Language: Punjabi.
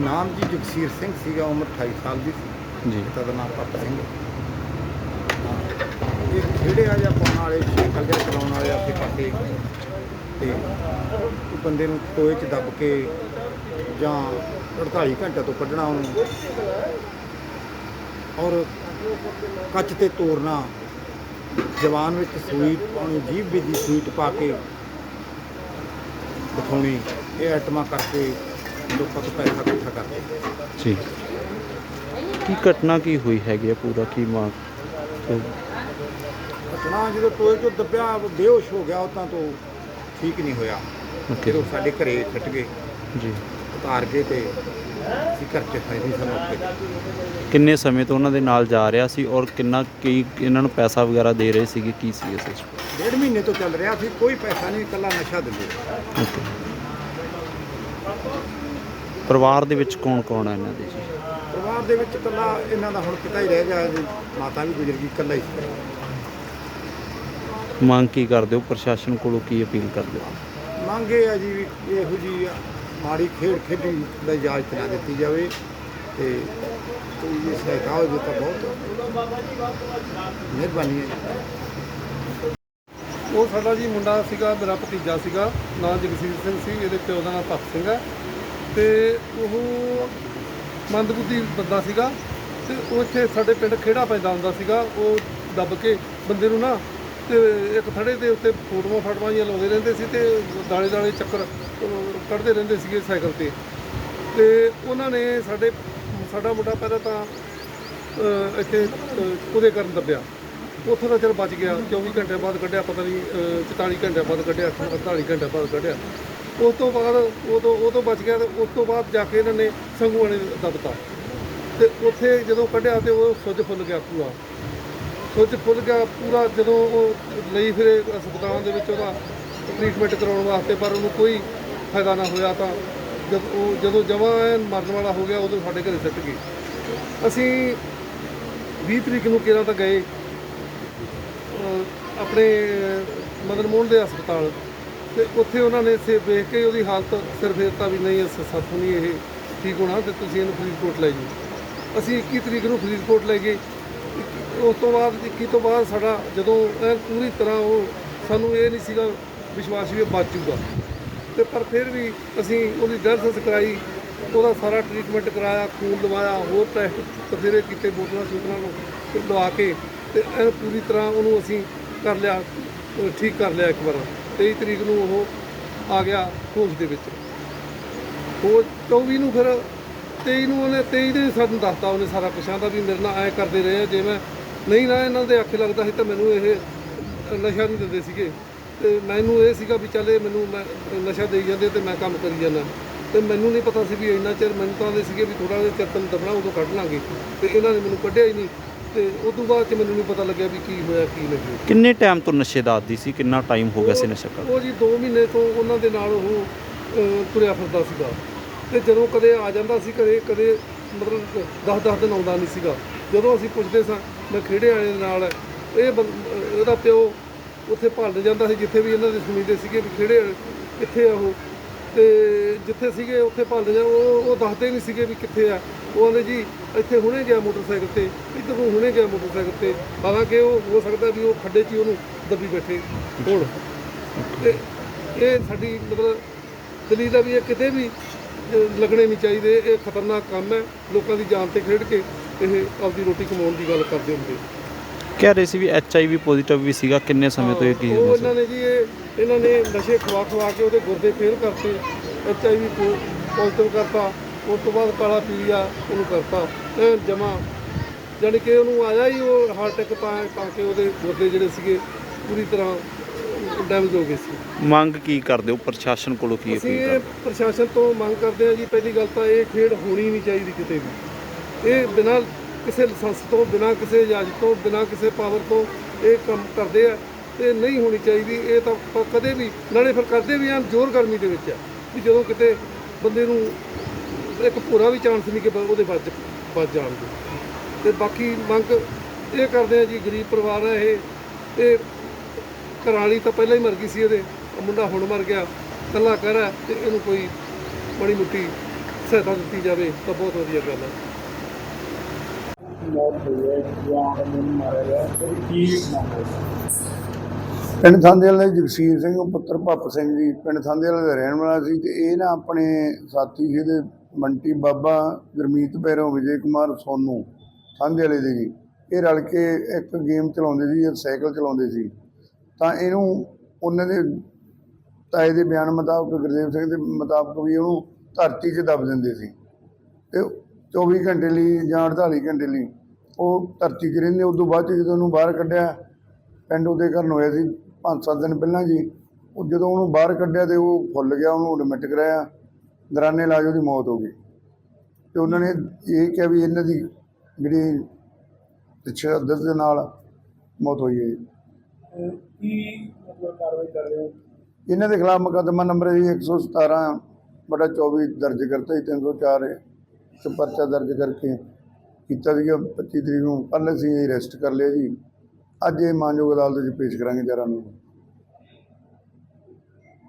ਨਾਮ ਜੀ ਜਗਸੀਰ ਸਿੰਘ ਸੀਗਾ ਉਮਰ 28 ਸਾਲ ਦੀ ਸੀ। ਜੀ। ਪਿਤਾ ਦਾ ਨਾਮ ਪੱਪ ਸਿੰਘ। ਇਹ ਖੇੜੇ ਆ ਜਾਂ ਪਾਉਣ ਵਾਲੇ ਸਾਈਕਲ ਜਾਂ ਚਲਾਉਣ ਵਾਲੇ ਆਸੇ ਪਾਸੇ। ਤੇ ਉਹ ਬੰਦੇ ਨੂੰ ਟੋਏ 'ਚ ਦੱਬ ਕੇ ਜਾਂ 48 ਘੰਟੇ ਤੋਂ ਕੱਢਣਾ ਉਹਨੂੰ। ਔਰ ਕੱਚ ਤੇ ਤੋੜਨਾ ਜਵਾਨ ਵਿੱਚ ਸੂਈ ਪਾਉਣੀ ਜੀਭ ਵਿੱਚ ਦੀ ਸੂਈ ਪਾ ਕੇ ਦਿਖਾਉਣੀ ਇਹ ਆਈਟਮਾਂ ਕਰਕੇ ਲੋਕਾਂ ਤੋਂ ਪੈਸਾ ਇਕੱਠਾ ਕਰਦੇ ਜੀ। ਕੀ ਘਟਨਾ ਕੀ ਹੋਈ ਹੈਗੀ ਹੈ ਪੂਰਾ? ਕੀ ਮਾਂ ਘਟਨਾ ਜਦੋਂ ਟੋਏ ਚੋਂ ਦੱਬਿਆ ਬੇਹੋਸ਼ ਹੋ ਗਿਆ ਉਤਾਂ ਤੋਂ। ਠੀਕ ਨਹੀਂ ਹੋਇਆ। ਉਹ ਸਾਡੇ ਘਰੇ ਛੱਟ ਗਏ ਜੀ। ਉਤਾਰ ਕੇ ਤੇ ਅਸੀਂ ਘਰ ਚ ਨਹੀਂ ਸਾਨੂੰ ਉੱਥੇ ਕਿੰਨੇ ਸਮੇਂ ਤੋਂ ਉਹਨਾਂ ਦੇ ਨਾਲ ਜਾ ਰਿਹਾ ਸੀ ਔਰ ਕਿੰਨਾ ਕੀ ਇਹਨਾਂ ਨੂੰ ਪੈਸਾ ਵਗੈਰਾ ਦੇ ਰਹੇ ਸੀਗੇ? ਕੀ ਸੀ ਇਸ ਵਿੱਚ? ਡੇਢ ਮਹੀਨੇ ਤੋਂ ਚੱਲ ਰਿਹਾ ਸੀ ਕੋਈ ਪੈਸਾ ਨਹੀਂ ਇਕੱਲਾ ਨਸ਼ਾ ਦਿੰਦੇ ਓਕੇ। ਪਰਿਵਾਰ ਦੇ ਵਿੱਚ ਕੌਣ ਕੌਣ ਹੈ ਇਹਨਾਂ ਦੇ ਜੀ? ਪਰਿਵਾਰ ਦੇ ਵਿੱਚ ਇਕੱਲਾ ਇਹਨਾਂ ਦਾ ਹੁਣ ਪਿਤਾ ਹੀ ਰਹਿ ਗਿਆ ਜੀ ਮਾਤਾ ਵੀ ਗੁਜ਼ਰ ਗਈ ਇਕੱਲਾ ਹੀ। ਮੰਗ ਕੀ ਕਰਦੇ ਹੋ? ਪ੍ਰਸ਼ਾਸਨ ਕੋਲੋਂ ਕੀ ਅਪੀਲ ਕਰਦੇ ਹੋ? ਮੰਗੇ ਆ ਜੀ ਵੀ ਇਹੋ ਜੀ ਮਾੜੀ ਖੇਡ ਖੇਡੀ ਦਾ ਇਜਾਜ਼ਤ ਨਾ ਦਿੱਤੀ ਜਾਵੇ ਤੇ ਕੋਈ ਇਹ ਸਹਾਇਤਾ ਹੋ ਜੇ ਤਾਂ ਬਹੁਤ ਮਿਹਰਬਾਨੀ ਹੈ। ਉਹ ਸਾਡਾ ਜੀ ਮੁੰਡਾ ਸੀਗਾ, ਮੇਰਾ ਭਤੀਜਾ ਸੀਗਾ, ਨਾਂ ਜਗਸੀਰ ਸਿੰਘ ਸੀ, ਇਹਦੇ ਪਿਓ ਦਾ ਨਾਮ ਭਗਤ ਸਿੰਘ ਹੈ। ਤੇ ਉਹ ਮੰਦਬੁੱਧੀ ਬੰਦਾ ਸੀਗਾ ਤੇ ਉਹ ਇੱਥੇ ਸਾਡੇ ਪਿੰਡ ਖੇੜਾ ਪੈਂਦਾ ਹੁੰਦਾ ਸੀਗਾ, ਉਹ ਦੱਬ ਕੇ ਬੰਦੇ ਨੂੰ ਨਾ ਤੇ ਇੱਕ ਥੜੇ ਦੇ ਉੱਤੇ ਫੋਟੋਆਂ ਫਾਟਵਾਂ ਜਿਹੀਆਂ ਲਾਉਂਦੇ ਰਹਿੰਦੇ ਸੀ ਤੇ ਦਾਲੇ ਦਾਲੇ ਚੱਕਰ ਕੱਢਦੇ ਰਹਿੰਦੇ ਸੀਗੇ ਸਾਈਕਲ ਤੇ। ਤੇ ਉਹਨਾਂ ਨੇ ਸਾਡੇ, ਸਾਡਾ ਮੁੰਡਾ ਪਹਿਲਾਂ ਤਾਂ ਇੱਥੇ ਉਹਦੇ ਕਰਨ ਦੱਬਿਆ। ਉੱਥੋਂ ਦਾ ਚਲ ਬਚ ਗਿਆ 24 ਘੰਟੇ ਬਾਅਦ ਕੱਢਿਆ ਪਤਾ ਨਹੀਂ ਅਹ, 44 ਘੰਟੇ ਬਾਅਦ ਕੱਢਿਆ 48 ਘੰਟੇ ਬਾਅਦ ਕੱਢਿਆ। ਉਸ ਤੋਂ ਬਾਅਦ ਉਹ ਤੋਂ ਉਹ ਤੋਂ ਬਚ ਗਿਆ ਤੇ ਉਸ ਤੋਂ ਬਾਅਦ ਜਾ ਕੇ ਇਹਨਾਂ ਨੇ ਸੰਗੂਆਣੇ ਦਬਤਾ ਤੇ ਉੱਥੇ ਜਦੋਂ ਕੱਢਿਆ ਤੇ ਉਹ ਸੁੱਜ ਫੁੱਲ ਗਿਆ ਪੂਰਾ। ਸੁੱਜ ਫੁੱਲ ਗਿਆ ਪੂਰਾ ਜਦੋਂ ਉਹ ਲਈ ਫਿਰੇ ਹਸਪਤਾਲ ਦੇ ਵਿੱਚ ਉਹਦਾ ਟ੍ਰੀਟਮੈਂਟ ਕਰਾਉਣ ਵਾਸਤੇ ਪਰ ਉਹਨੂੰ ਕੋਈ ਫਾਇਦਾ ਨਾ ਹੋਇਆ ਤਾਂ ਜਦ ਉਹ ਜਦੋਂ ਜਮਾਂ ਮਰਨ ਵਾਲਾ ਹੋ ਗਿਆ ਉਦੋਂ ਸਾਡੇ ਘਰੇ ਸਿੱਟ ਗਏ। ਅਸੀਂ 20 ਤਰੀਕ ਨੂੰ ਕਿਹੜਾ ਤਾਂ ਗਏ। ਆਪਣੇ ਮਦਨ ਮੋਹਨ ਦੇ ਹਸਪਤਾਲ ਤੇ ਉੱਥੇ ਉਹਨਾਂ ਨੇ ਸੇ ਵੇਖ ਕੇ ਉਹਦੀ ਹਾਲਤ ਸਿਰ ਫੇਰਤਾ ਵੀ ਨਹੀਂ ਇਸ ਸਾਥੋਂ ਨਹੀਂ ਇਹ ਠੀਕ ਹੋਣਾ ਤੇ ਤੁਸੀਂ ਇਹਨੂੰ ਫਰੀਦਕੋਟ ਲੈ ਜਾਓ। ਅਸੀਂ 21 ਤਰੀਕ ਨੂੰ ਫਰੀਦਕੋਟ ਲੈ ਗਏ। ਇੱਕੀ- ਉਸ ਤੋਂ ਬਾਅਦ 21 ਤੋਂ ਬਾਅਦ ਸਾਡਾ ਜਦੋਂ ਪੂਰੀ ਤਰ੍ਹਾਂ ਉਹ ਸਾਨੂੰ ਇਹ ਨਹੀਂ ਸੀਗਾ ਵਿਸ਼ਵਾਸ ਵੀ ਇਹ ਬਚ ਜੂਗਾ ਤੇ ਪਰ ਫਿਰ ਵੀ ਅਸੀਂ ਉਹਦੀ ਡਾਇਲਸਿਸ ਕਰਾਈ ਉਹਦਾ ਸਾਰਾ ਟ੍ਰੀਟਮੈਂਟ ਕਰਾਇਆ, ਖੂਨ ਲਵਾਇਆ, ਹੋਰ ਟੈਸਟ ਬਥੇਰੇ ਕੀਤੇ, ਬੋਤਲਾਂ, ਸੂਤਰਾਂ ਨੂੰ ਲਵਾ ਕੇ ਤੇ ਐਨ ਪੂਰੀ ਤਰ੍ਹਾਂ ਉਹਨੂੰ ਅਸੀਂ ਕਰ ਲਿਆ ਠੀਕ ਕਰ ਲਿਆ ਇੱਕ ਵਾਰ। 23 ਤਰੀਕ ਨੂੰ ਉਹ ਆ ਗਿਆ ਹੋਸ਼ ਦੇ ਵਿੱਚ। ਉਹ 24 ਨੂੰ ਫਿਰ 23 ਨੂੰ ਉਹਨੇ 23 ਦੇ ਸਾਨੂੰ ਦੱਸਤਾ ਉਹਨੇ ਸਾਰਾ ਪੁੱਛਾਂ ਦਾ ਵੀ ਮੇਰੇ ਨਾਲ ਐ ਕਰਦੇ ਰਹੇ ਆ, ਜੇ ਮੈਂ ਨਹੀਂ ਨਾ ਇਹਨਾਂ ਦੇ ਅੱਖੇ ਲੱਗਦਾ ਸੀ ਤਾਂ ਮੈਨੂੰ ਇਹ ਨਸ਼ਾ ਨਹੀਂ ਦਿੰਦੇ ਸੀਗੇ। ਤੇ ਮੈਨੂੰ ਇਹ ਸੀਗਾ ਵੀ ਚੱਲ ਇਹ ਮੈਨੂੰ ਮੈਂ ਨਸ਼ਾ ਦੇਈ ਜਾਂਦੇ ਤੇ ਮੈਂ ਕੰਮ ਕਰੀ ਜਾਂਦਾ। ਤੇ ਮੈਨੂੰ ਨਹੀਂ ਪਤਾ ਸੀ ਵੀ ਇੰਨਾ ਚਿਰ ਮੈਨੂੰ ਤਾਂ ਦੇ ਸੀਗੇ ਵੀ ਥੋੜਾ ਜਿਹਾ ਚਿਰ ਤੈਨੂੰ ਦੱਬਣਾ, ਉਦੋਂ ਕੱਢ ਲਾਂਗੇ। ਤੇ ਇਹਨਾਂ ਨੇ ਮੈਨੂੰ ਕੱਢਿਆ ਹੀ ਨਹੀਂ। ਤੇ ਉਸ ਤੋਂ ਬਾਅਦ ਚ ਮੈਨੂੰ ਨਹੀਂ ਪਤਾ ਲੱਗਿਆ ਵੀ ਕੀ ਹੋਇਆ ਕੀ ਨਹੀਂ ਕਿੰਨੇ ਟਾਈਮ ਤੋਂ ਨਸ਼ੇ ਦਾ ਆਦੀ ਸੀ? ਕਿੰਨਾ ਟਾਈਮ ਹੋ ਗਿਆ ਸੀ ਨਸ਼ਾ ਕਰ ਉਹ ਜੀ 2 ਮਹੀਨੇ ਤੋਂ ਉਹਨਾਂ ਦੇ ਨਾਲ ਉਹ ਅਹ, ਤੁਰਿਆ ਫਿਰਦਾ ਸੀਗਾ। ਤੇ ਜਦੋਂ ਕਦੇ ਆ ਜਾਂਦਾ ਸੀ ਘਰੇ ਕਦੇ ਮਤਲਬ 10-10 ਦਿਨ ਆਉਂਦਾ ਨਹੀਂ ਸੀਗਾ। ਜਦੋਂ ਅਸੀਂ ਪੁੱਛਦੇ ਸਾਂ ਮੈਂ ਖੇੜੇ ਵਾਲੇ ਦੇ ਨਾਲ ਇਹ ਬੰ- ਅਹ, ਇਹਦਾ ਪਿਓ ਉੱਥੇ ਭਾਲਣ ਜਾਂਦਾ ਸੀ ਜਿੱਥੇ ਵੀ ਇਹਨਾਂ ਦੇ ਸੁਣੀਦੇ ਸੀਗੇ ਵੀ ਖੇੜੇ ਵਾਲੇ ਕਿੱਥੇ ਆ ਉਹ। ਤੇ ਜਿੱਥੇ ਸੀਗੇ, ਉੱਥੇ ਭੰਨ ਜਾ ਉਹ ਉਹ ਦੱਸਦੇ ਨਹੀਂ ਸੀਗੇ ਵੀ ਕਿੱਥੇ ਆ। ਉਹ ਕਹਿੰਦੇ ਜੀ, ਇੱਥੇ ਹੁਣੇ ਗਿਆ ਮੋਟਰਸਾਈਕਲ ਤੇ, ਇੱਧਰ ਨੂੰ ਹੁਣੇ ਗਿਆ ਮੋਟਰਸਾਈਕਲ ਤੇ। ਹਾਲਾਂਕਿ ਉਹ, ਹੋ ਸਕਦਾ ਵੀ ਉਹ ਖੱਡੇ 'ਚ ਹੀ ਉਹਨੂੰ ਦੱਬੀ ਬੈਠੇ। ਹੋਣ ਤੇ ਇਹ ਸਾਡੀ ਮਤਲਬ ਦਲੀਲ ਆ ਵੀ ਇਹ ਕਿਤੇ ਵੀ ਲੱਗਣੇ ਨਹੀਂ ਚਾਹੀਦੇ। ਇਹ ਖਤਰਨਾਕ ਕੰਮ ਹੈ। ਲੋਕਾਂ ਦੀ ਜਾਨ ਤੇ ਖੇਡ ਕੇ ਇਹ ਆਪਦੀ ਰੋਟੀ ਕਮਾਉਣ ਦੀ ਗੱਲ ਕਰਦੇ ਹੁੰਦੇ। ਕਹਿ ਰਹੇ ਸੀ V H I we positive ਵੀ ਸੀਗਾ ਕਿੰਨੇ ਸਮੇਂ ਤੋਂ ਇਹ ਕੀ ਉਹ ਇਹਨਾਂ ਨੇ ਜੀ ਇਹ ਇਹਨਾਂ ਨੇ ਨਸ਼ੇ ਖਵਾ ਖਵਾ ਕੇ ਉਹਦੇ ਗੁਰਦੇ ਫੇਲ ਕਰਤੇ ਐਚ ਆਈ ਵੀ ਪੋਜ਼ਿਟਿਵ ਕਰਤਾ ਉਸ ਤੋਂ ਬਾਅਦ ਕਾਲਾ ਪੀਲੀਆ ਉਹਨੂੰ ਕਰਤਾ ਜਮਾ। ਜਾਣੀ ਕਿ ਉਹਨੂੰ ਆਇਆ ਹੀ ਉਹ ਹਾਰਟ ਅਟੈਕ ਤਾਂ ਤਾਂ ਕਿ ਉਹਦੇ ਗੁਰਦੇ ਜਿਹੜੇ ਸੀਗੇ ਪੂਰੀ ਤਰ੍ਹਾਂ ਡੈਮੇਜ ਹੋ ਗਏ ਸੀ। ਮੰਗ ਕੀ ਕਰਦੇ ਹੋ? ਪ੍ਰਸ਼ਾਸਨ ਕੋਲੋਂ ਕੀ ਅਸੀਂ ਅਪੀਲ ਇਹ ਪ੍ਰਸ਼ਾਸਨ ਤੋਂ ਮੰਗ ਕਰਦੇ ਹਾਂ ਜੀ ਪਹਿਲੀ ਗੱਲ ਤਾਂ ਇਹ ਖੇਡ ਹੋਣੀ ਨਹੀਂ ਚਾਹੀਦੀ ਕਿਤੇ ਵੀ। ਇਹ ਬਿਨਾਂ ਕਿਸੇ ਲਾਇਸੈਂਸ ਤੋਂ ਬਿਨਾਂ ਕਿਸੇ ਇਜਾਜ਼ਤ ਤੋਂ ਬਿਨਾਂ ਕਿਸੇ ਪਾਵਰ ਤੋਂ ਇਹ ਕੰਮ ਕਰਦੇ ਆ ਤੇ ਨਹੀਂ ਹੋਣੀ ਚਾਹੀਦੀ, ਇਹ ਤਾਂ ਪ- ਕਦੇ ਵੀ ਨਾਲੇ ਫਿਰ ਕਰਦੇ ਵੀ ਆ, ਜ਼ੋਰ ਗਰਮੀ ਦੇ ਵਿੱਚ ਆ, ਵੀ ਜਦੋਂ ਕਿਤੇ ਬੰਦੇ ਨੂੰ ਇੱਕ ਪੂਰਾ ਵੀ ਚਾਂਸ ਨਹੀਂ ਕਿ ਉਹਦੇ ਬਚ ਬਚ ਜਾਣ ਦੀ ਤੇ ਬਾਕੀ ਮੰਗ ਇਹ ਕਰਦੇ ਆ ਜੀ, ਗਰੀਬ ਪਰਿਵਾਰ ਹੈ ਇਹ ਇਹ ਘਰਾਲੀ ਤਾਂ ਪਹਿਲਾਂ ਹੀ ਮਰ ਗਈ ਸੀ ਇਹਦੇ ਮੁੰਡਾ ਹੁਣ ਮਰ ਗਿਆ, ਇਕੱਲਾ ਘਰ ਹੈ ਤੇ ਇਹਨੂੰ ਕੋਈ ਬੜੀ ਮੁੱਟੀ ਸਹਾਇਤਾ ਦਿੱਤੀ ਜਾਵੇ ਤਾਂ ਬਹੁਤ ਵਧੀਆ ਗੱਲ ਹੈ ਪਿੰਡ ਥਾਂਦੇ ਵਾਲੇ ਜਗਸੀਰ ਸਿੰਘ ਪੁੱਤਰ ਭੱਪ ਸਿੰਘ ਜੀ, ਪਿੰਡ ਥਾਂਦੇ ਵਾਲੇ ਦਾ ਰਹਿਣ ਵਾਲਾ ਸੀ ਤੇ ਇਹ ਨਾ ਆਪਣੇ ਸਾਥੀ ਸੀ ਇਹਦੇ ਮੰਟੀ ਬਾਬਾ, ਗੁਰਮੀਤ ਭੈਰੋਂ, ਵਿਜੇ ਕੁਮਾਰ, ਸੋਨੂ ਥਾਂਦੇ ਵਾਲੇ ਦੇ ਜੀ। ਇਹ ਰਲ ਕੇ ਇੱਕ ਗੇਮ ਚਲਾਉਂਦੇ ਸੀ ਸਾਈਕਲ ਚਲਾਉਂਦੇ ਸੀ। ਤਾਂ ਇਹਨੂੰ ਉਹਨਾਂ ਦੇ ਤਾਏ ਦੇ ਬਿਆਨ ਮੁਤਾਬਕ ਗੁਰਦੇਵ ਸਿੰਘ ਦੇ ਮੁਤਾਬਕ ਵੀ ਉਹਨੂੰ ਧਰਤੀ 'ਚ ਦੱਬ ਦਿੰਦੇ ਸੀ। ਤੇ 24 ਘੰਟੇ ਲਈ ਜਾਂ 48 ਘੰਟੇ ਲਈ ਉਹ ਧਰਤੀ 'ਚ ਰਹਿੰਦੇ ਤੋਂ ਬਾਅਦ ਜਦੋਂ ਉਹਨੂੰ ਬਾਹਰ ਕੱਢਿਆ ਪਿੰਡ ਉਹਦੇ ਘਰ ਹੋਇਆ ਸੀ ਪੰਜ ਸੱਤ ਦਿਨ ਪਹਿਲਾਂ ਜੀ ਉਹ ਜਦੋਂ ਉਹਨੂੰ ਬਾਹਰ ਕੱਢਿਆ ਤੇ ਉਹ ਫੁੱਲ ਗਿਆ ਉਹਨੂੰ ਐਡਮਿਟ ਕਰਾਇਆ ਦੌਰਾਨੇ ਇਲਾਜ ਉਹਦੀ ਮੌਤ ਹੋ ਗਈ। ਤੇ ਉਹਨਾਂ ਨੇ ਇਹ ਕਿਹਾ ਵੀ ਇਹਨਾਂ ਦੀ ਜਿਹੜੀ ਤਸ਼ੱਦਦ ਦੇ ਨਾਲ ਮੌਤ ਹੋਈ ਹੈ ਕੀ ਮਤਲਬ ਕਾਰਵਾਈ ਕਰ ਰਹੇ ਹੋ? ਇਹਨਾਂ ਦੇ ਖਿਲਾਫ ਮੁਕੱਦਮਾ ਨੰਬਰ ਹੈ ਜੀ 117 ਬਟਾ 24 ਦਰਜ ਕਰਤਾ ਜੀ 304 ਤੇ ਪਰਚਾ ਦਰਜ ਕਰਕੇ ਕੀਤਾ ਸੀਗਾ 25 ਤਰੀਕ ਨੂੰ। ਕੱਲ੍ਹ ਅਸੀਂ ਅਰੈਸਟ ਕਰ ਲਿਆ ਜੀ। ਅੱਜ ਇਹ ਮਾਨਯੋਗ ਅਦਾਲਤ ਵਿੱਚ ਪੇਸ਼ ਕਰਾਂਗੇ ਜਰਾਂ ਨੂੰ।